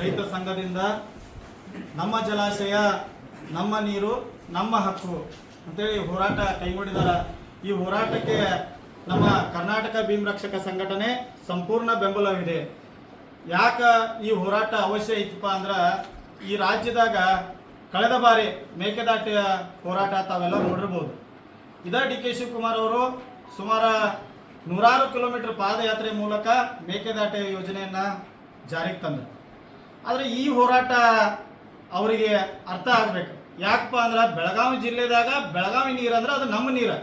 ರೈತ ಸಂಘದಿಂದ ನಮ್ಮ ಜಲಾಶಯ, ನಮ್ಮ ನೀರು, ನಮ್ಮ ಹಕ್ಕು ಅಂತೇಳಿ ಹೋರಾಟ ಕೈಗೊಂಡಿದ್ದಾರೆ ಈ ಹೋರಾಟಕ್ಕೆ ನಮ್ಮ ಕರ್ನಾಟಕ ಭೀಮ್ ರಕ್ಷಕ ಸಂಘಟನೆ ಸಂಪೂರ್ಣ ಬೆಂಬಲವಿದೆ. ಯಾಕ ಈ ಹೋರಾಟ ಅವಶ್ಯ ಇತ್ತಪ್ಪ ಅಂದ್ರೆ ಈ ರಾಜ್ಯದಾಗ ಕಳೆದ ಬಾರಿ ಮೇಕೆದಾಟಿಯ ಹೋರಾಟ ತಾವೆಲ್ಲ ನೋಡಿರ್ಬೋದು. ಇದ ಡಿ ಕೆ ಶಿವಕುಮಾರ್ ಅವರು ಸುಮಾರು ನೂರಾರು ಕಿಲೋಮೀಟರ್ ಪಾದಯಾತ್ರೆ ಮೂಲಕ ಮೇಕೆದಾಟೆ ಯೋಜನೆಯನ್ನ ಜಾರಿಗೆ ತಂದರು. ಆದರೆ ಈ ಹೋರಾಟ ಅವರಿಗೆ ಅರ್ಥ ಆಗ್ಬೇಕು. ಯಾಕಪ್ಪ ಅಂದ್ರೆ ಬೆಳಗಾವಿ ಜಿಲ್ಲೆದಾಗ ಬೆಳಗಾವಿ ನೀರು ಅಂದ್ರೆ ಅದು ನಮ್ಮ ನೀರು.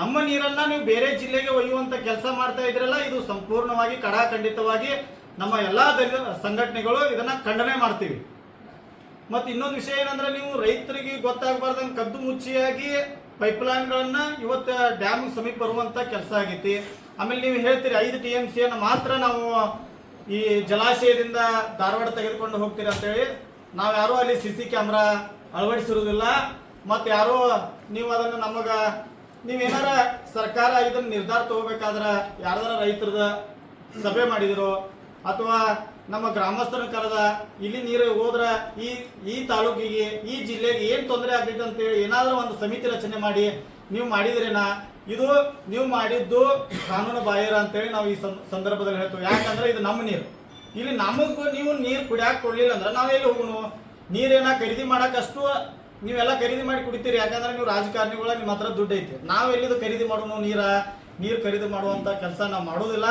ನಮ್ಮ ನೀರನ್ನ ನೀವು ಬೇರೆ ಜಿಲ್ಲೆಗೆ ಒಯ್ಯುವಂತ ಕೆಲಸ ಮಾಡ್ತಾ ಇದ್ರಲ್ಲ, ಇದು ಸಂಪೂರ್ಣವಾಗಿ ಕಡಾಖಂಡಿತವಾಗಿ ನಮ್ಮ ಎಲ್ಲಾ ದಲಿತ ಸಂಘಟನೆಗಳು ಇದನ್ನ ಖಂಡನೆ ಮಾಡ್ತೀವಿ. ಮತ್ತೆ ಇನ್ನೊಂದು ವಿಷಯ ಏನಂದ್ರೆ ನೀವು ರೈತರಿಗೆ ಗೊತ್ತಾಗಬಾರ್ದಂಗೆ ಕದ್ದು ಮುಚ್ಚಿಯಾಗಿ ಪೈಪ್ಲೈನ್ಗಳನ್ನು ಇವತ್ತು ಡ್ಯಾಮ್ ಸಮೀಪ ಬರುವಂತ ಕೆಲಸ ಆಗೈತಿ. ಆಮೇಲೆ ನೀವು ಹೇಳ್ತೀರಿ ಐದು ಟಿ ಎಂ ಸಿಯನ್ನು ಮಾತ್ರ ನಾವು ಈ ಜಲಾಶಯದಿಂದ ಧಾರವಾಡ ತೆಗೆದುಕೊಂಡು ಹೋಗ್ತೀರಿ ಅಂತೇಳಿ, ನಾವು ಯಾರೂ ಅಲ್ಲಿ ಸಿ ಸಿ ಕ್ಯಾಮ್ರಾ ಅಳವಡಿಸಿರುವುದಿಲ್ಲ. ಮತ್ತೆ ಯಾರೋ ನೀವು ಅದನ್ನು ನಮಗ ನೀವೇನಾರ ಸರ್ಕಾರ ಇದನ್ನ ನಿರ್ಧಾರ ತಗೋಬೇಕಾದ್ರ ಯಾರ್ದಾರ ರೈತರದ ಸಭೆ ಮಾಡಿದಿರೋ, ಅಥವಾ ನಮ್ಮ ಗ್ರಾಮಸ್ಥರ ಕರೆದ, ಇಲ್ಲಿ ನೀರು ಹೋದ್ರ ಈ ಈ ತಾಲೂಕಿಗೆ, ಈ ಜಿಲ್ಲೆಗೆ ಏನ್ ತೊಂದರೆ ಆಗ್ತೈತೆ ಅಂತೇಳಿ ಏನಾದ್ರೂ ಒಂದು ಸಮಿತಿ ರಚನೆ ಮಾಡಿ, ನೀವು ಮಾಡಿದ್ರೇನಾ? ಇದು ನೀವು ಮಾಡಿದ್ದು ಕಾನೂನು ಬಾಹಿರ ಅಂತೇಳಿ ನಾವು ಈ ಸಂದರ್ಭದಲ್ಲಿ ಹೇಳ್ತೀವಿ. ಯಾಕಂದ್ರೆ ಇದು ನಮ್ಮ ನೀರು. ಇಲ್ಲಿ ನಮಗೂ ನೀವು ನೀರು ಕುಡಿಯಾಕ ಕೊಡ್ಲಿಲ್ಲ ಅಂದ್ರೆ ನಾವು ಎಲ್ಲಿ ಹೋಗುನು ನೀರೇನ ಖರೀದಿ ಮಾಡಕ್ಕಷ್ಟು ನೀವೆಲ್ಲ ಖರೀದಿ ಮಾಡಿ ಕುಡಿತೀರಿ. ಯಾಕಂದ್ರೆ ನೀವು ರಾಜಕಾರಣಿಗಳ ನಿಮ್ಮ ಹತ್ರ ದುಡ್ಡು ಐತಿ. ನಾವ್ ಎಲ್ಲಿದು ಖರೀದಿ ಮಾಡೋನು ನೀರ? ನೀರು ಖರೀದಿ ಮಾಡುವಂತ ಕೆಲಸ ನಾವು ಮಾಡೋದಿಲ್ಲ.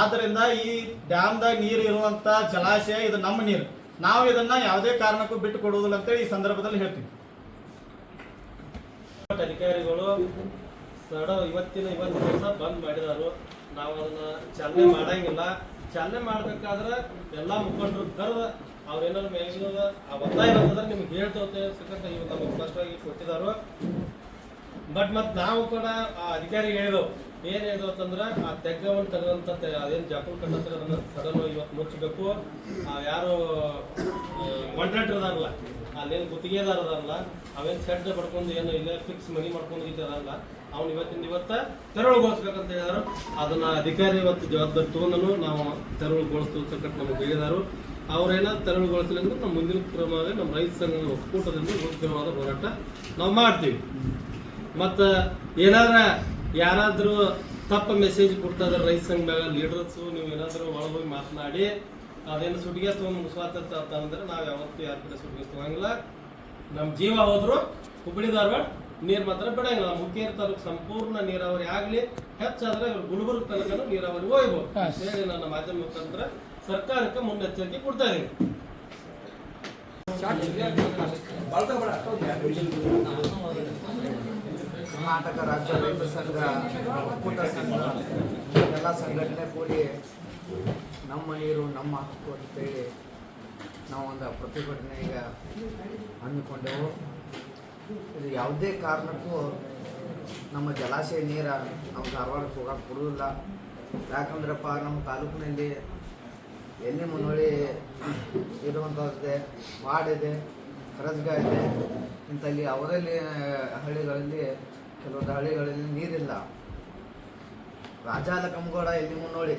ಆದ್ರಿಂದ ಈ ಡ್ಯಾಮ್ದಾಗ ನೀರು ಇರುವಂತ ಜಲಾಶಯ ಇದು ನಮ್ಮ ನೀರು. ನಾವು ಇದನ್ನ ಯಾವುದೇ ಕಾರಣಕ್ಕೂ ಬಿಟ್ಟು ಕೊಡುವುದಿಲ್ಲ ಅಂತೇಳಿ ಈ ಸಂದರ್ಭದಲ್ಲಿ ಹೇಳ್ತೀವಿ. ಅಧಿಕಾರಿಗಳು ಸಡ ಇವತ್ತಿನ ಇವತ್ತು ದಿವಸ ಬಂದ್ ಮಾಡಿದಾರು. ನಾವು ಅದನ್ನ ಚಾಲನೆ ಮಾಡಂಗಿಲ್ಲ. ಚಾಲನೆ ಮಾಡ್ಬೇಕಾದ್ರೆ ಎಲ್ಲಾ ಮುಖಂಡರು ಕರೆದ ಅವ್ರೇನಾದ್ರು ಮೇಲಿನ ಆ ಒತ್ತಾಯ ಬಂದ್ರೆ ನಿಮ್ಗೆ ಹೇಳ್ತೇವೆ ಸಿಕ್ಕಂತ ಇವತ್ತು ನಮಗೆ ಸ್ಪಷ್ಟವಾಗಿ ಕೊಟ್ಟಿದಾರು. ಬಟ್ ಮತ್ ನಾವು ಕೂಡ ಆ ಅಧಿಕಾರಿ ಹೇಳಿದ್ರು ಏನ್ ಹೇಳಿದ್ರು ಅಂತಂದ್ರೆ, ಆ ತೆಗ್ಗವನ್ನು ತೆಗೆದಂತ ಅದೇನು ಜಾಕೂಲ್ ಅದನ್ನ ಸಡನ್ ಇವತ್ತು ಮುಚ್ಚಬೇಕು ಯಾರು ಕಾಂಟ್ರಾಕ್ಟರ್ ಅದಾರಲ್ಲ ಅಲ್ಲೇನು ಗುತ್ತಿಗೆದಾರಲ್ಲ ಅವೇನು ಸೆಡ್ ಪಡ್ಕೊಂಡು ಏನು ಇಲ್ಲೇ ಫಿಕ್ಸ್ ಮನಿ ಮಾಡ್ಕೊಂಡು ಇದ್ದಾರಲ್ಲ, ಅವ್ನು ಇವತ್ತಿನ ಇವತ್ತ ತೆರವುಗೊಳಿಸ್ಬೇಕಂತ ಹೇಳಿದಾರು ಅದನ್ನ ಅಧಿಕಾರಿ ಇವತ್ತು ಜವಾಬ್ದಾರಿ ತಗೊಂಡನು, ನಾವು ತೆರವುಗೊಳಿಸ್ತು ಸಂಕಟ ನಮಗೆ ಹೇಳಿದಾರು. ಅವ್ರೇನಾದ್ರು ತೆರವುಗೊಳಿಸಲಿ ಅಂದ್ರೆ ನಮ್ಮ ಮುಂದಿನ ಕ್ರಮವೇ ನಮ್ಮ ರೈತ ಸಂಘದ ಒಕ್ಕೂಟದಲ್ಲಿ ಉತ್ತಮವಾದ ಹೋರಾಟ ನಾವು ಮಾಡ್ತೀವಿ. ಮತ್ತು ಏನಾದ್ರ ಯಾರಾದರೂ ತಪ್ಪ ಮೆಸೇಜ್ ಕೊಡ್ತಾರ ರೈತ ಸಂಘದಾಗ ಲೀಡರ್ಸು ನೀವು ಏನಾದರೂ ಒಳಗೋಗಿ ಮಾತನಾಡಿ ಅದೇನು ಸುಟಿಗೆ ಸ್ವಾತಂತ್ರ್ಯ ಅಂತ ಅಂತಂದ್ರೆ ನಾವು ಯಾವತ್ತೂ ಯಾರ ಕಡೆ ಸುಟಿಗೆ ತಗೊಂಗಿಲ್ಲ ನಮ್ಮ ಜೀವ ಹೋದ್ರು ಹುಬ್ಬಳ್ಳಿ ಧಾರವಾಡ ನೀರ್ ಮಾತ್ರ ಬಿಡಂಗಿಲ್ಲ. ಮುಖೇರಿ ತಾಲೂಕು ಸಂಪೂರ್ಣ ನೀರಾವರಿ ಆಗ್ಲಿ ಹೆಚ್ಚಾದ್ರೆ ಇವ್ರು ಗುಲ್ಬರ್ಗ ತನಕ ನೀರಾವರಿ ಹೋಗ್ಬೋದು. ಹೇಳಿ ನನ್ನ ಮಾಧ್ಯಮ ಮುಖಾಂತರ ಸರ್ಕಾರಕ್ಕೆ ಮುನ್ನೆಚ್ಚರಿಕೆ ಕೊಡ್ತಾ ಇದೀನಿ. ಕರ್ನಾಟಕ ರಾಜ್ಯ ರೈತ ಸಂಘ ಒಕ್ಕೂಟ ಸಂಘ ಎಲ್ಲ ಸಂಘಟನೆ ಕೂಡಿ ನಮ್ಮ ನೀರು, ನಮ್ಮ ಹಕ್ಕು ಅಂತೇಳಿ ನಾವೊಂದು ಪ್ರತಿಭಟನೆ ಈಗ ಹಮ್ಮಿಕೊಂಡೆವು. ಇದು ಯಾವುದೇ ಕಾರಣಕ್ಕೂ ನಮ್ಮ ಜಲಾಶಯ ನೀರ ನಾವು ಧಾರವಾಡಕ್ಕೆ ಹೋಗಕ್ಕೆ ಕೊಡೋದಿಲ್ಲ ಯಾಕಂದ್ರಪ್ಪ, ನಮ್ಮ ತಾಲೂಕಿನಲ್ಲಿ ಎಲ್ಲಿ ಮುನ್ನೋಳಿ ಇರುವಂಥದ್ದಿದೆ ವಾಡಿದೆ ಕರಜ್ಗ ಇದೆ, ಇಂಥಲ್ಲಿ ಅವರಲ್ಲಿ ಹಳ್ಳಿಗಳಲ್ಲಿ, ಕೆಲವೊಂದು ಹಳ್ಳಿಗಳಲ್ಲಿ ನೀರಿಲ್ಲ. ರಾಜಾಲಕಂಗೋಡ ಎಲ್ಲಿ ಮುನ್ನೋಳಿ?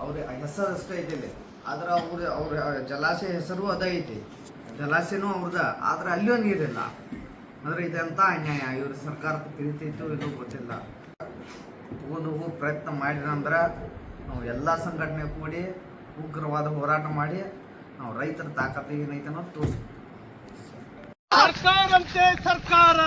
ಅವ್ರ ಹೆಸರು ಅಷ್ಟೇ ಐತೆ ಆದ್ರೆ ಅವ್ರ ಅವ್ರ ಜಲಾಶಯ ಹೆಸರು ಅದ ಐತಿ. ಜಲಾಶಯನೂ ಅವ್ರದ ಆದ್ರೆ ಅಲ್ಲಿಯೂ ನೀರಿಲ್ಲ. ಅಂದ್ರೆ ಇದೆಂತ ಅನ್ಯಾಯ? ಇವ್ರ ಸರ್ಕಾರಕ್ಕೆ ತಿಳಿತೈತು ಇದು ಗೊತ್ತಿಲ್ಲ. ತಗೊಂಡು ಪ್ರಯತ್ನ ಪ್ರಯತ್ನ ಅಂದ್ರೆ ನಾವು ಎಲ್ಲ ಸಂಘಟನೆ ಕೂಡಿ ಉಗ್ರವಾದ ಹೋರಾಟ ಮಾಡಿ ನಾವು ರೈತರ ತಾಕತ್ತು ಏನೈತೆ ಅನ್ನೋದು ತೋರಿಸ್ತೀವಿ. ಸರ್ಕಾರಂತೆ ಸರ್ಕಾರ.